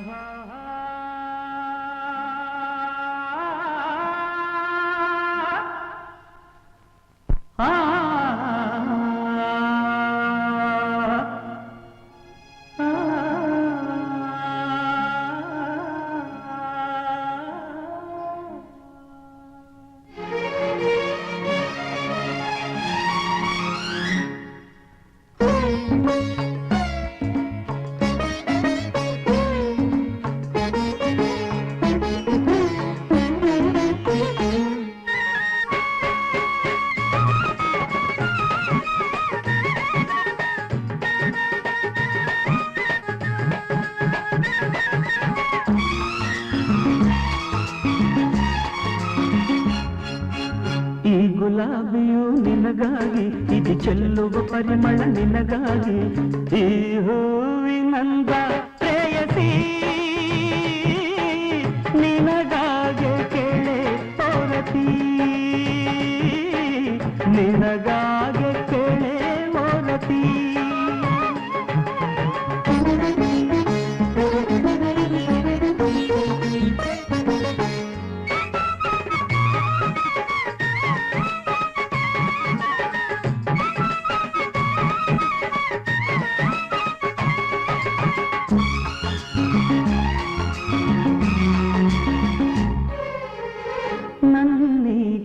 Uh-huh. ಈ ಗುಲಾಬಿಯು ನಿನಗಾಗಿ ಇದು ಚೆಲ್ಲುವ ಪರಿಮಳ ನಿನಗಾಗಿ ಈ ಹೂವಿನಂದ ಪ್ರೇಯಸಿ ನಿನಗಾಗೆ ಕೇಳೆ ಓರತಿ ನಿನಗಾಗೆ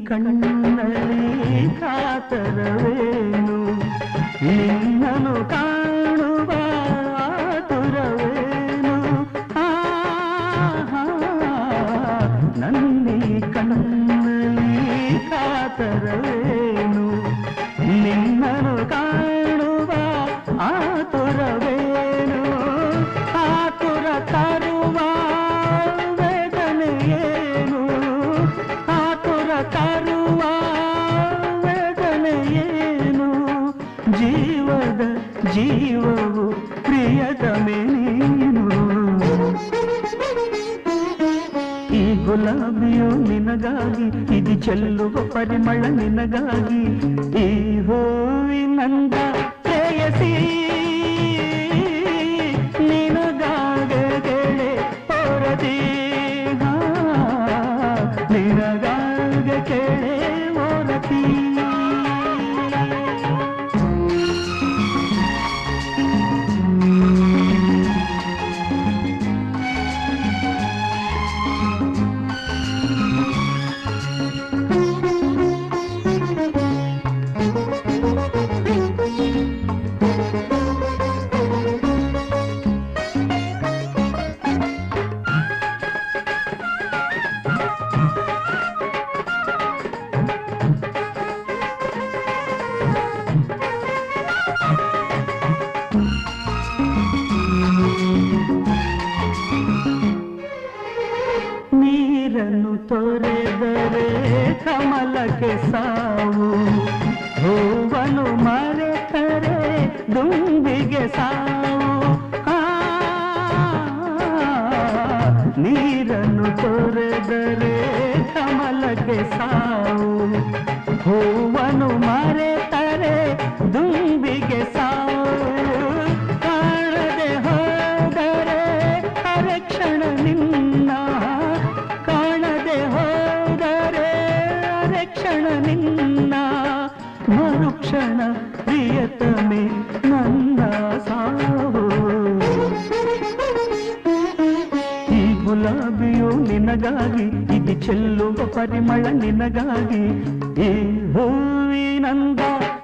ಕಣ್ಣಲ್ಲಿ ಕಾತರವೇನು ನಿನ್ನನು ಕಾಣುವ ಆತುರವೇನು ಆಹಾ, ನನ್ನಿ ಕಣ್ಣಲ್ಲಿ ಕಾತರವೇನು ನಿನ್ನನು ಕಾಣುವ ಆತುರವೇನು ಜೀವವು ಪ್ರಿಯತಮೆ ನೀನು ಈ ಗುಲಾಬಿಯು ನಿನಗಾಗಿ ಇದು ಚೆಲ್ಲುವ ಪರಿಮಳ ನಿನಗಾಗಿ ಈ ಹೂವಿನಂದ ಪ್ರೇಯಸಿ ತೊರೆದರೆ ಕಮಲಕ್ಕೆ ಸಾವು. ಹೂವನು ಮರೆತರೆ ದುಂಬಿಗೆ ಸಾವು. ನೀರನ್ನು ತೊರೆದರೆ ಕಮಲಕ್ಕೆ ಸಾವು. ಮರುಕ್ಷಣ ಪ್ರಿಯತಮೆ ನನ್ನ ಸಾವು ಈ ಗುಲಾಬಿಯು ನಿನಗಾಗಿ ಇದು ಚೆಲ್ಲುವ ಪರಿಮಳ ನಿನಗಾಗಿ ಈ ಹೂವಿನಂದ ಪ್ರೇಯಸಿ ಆ,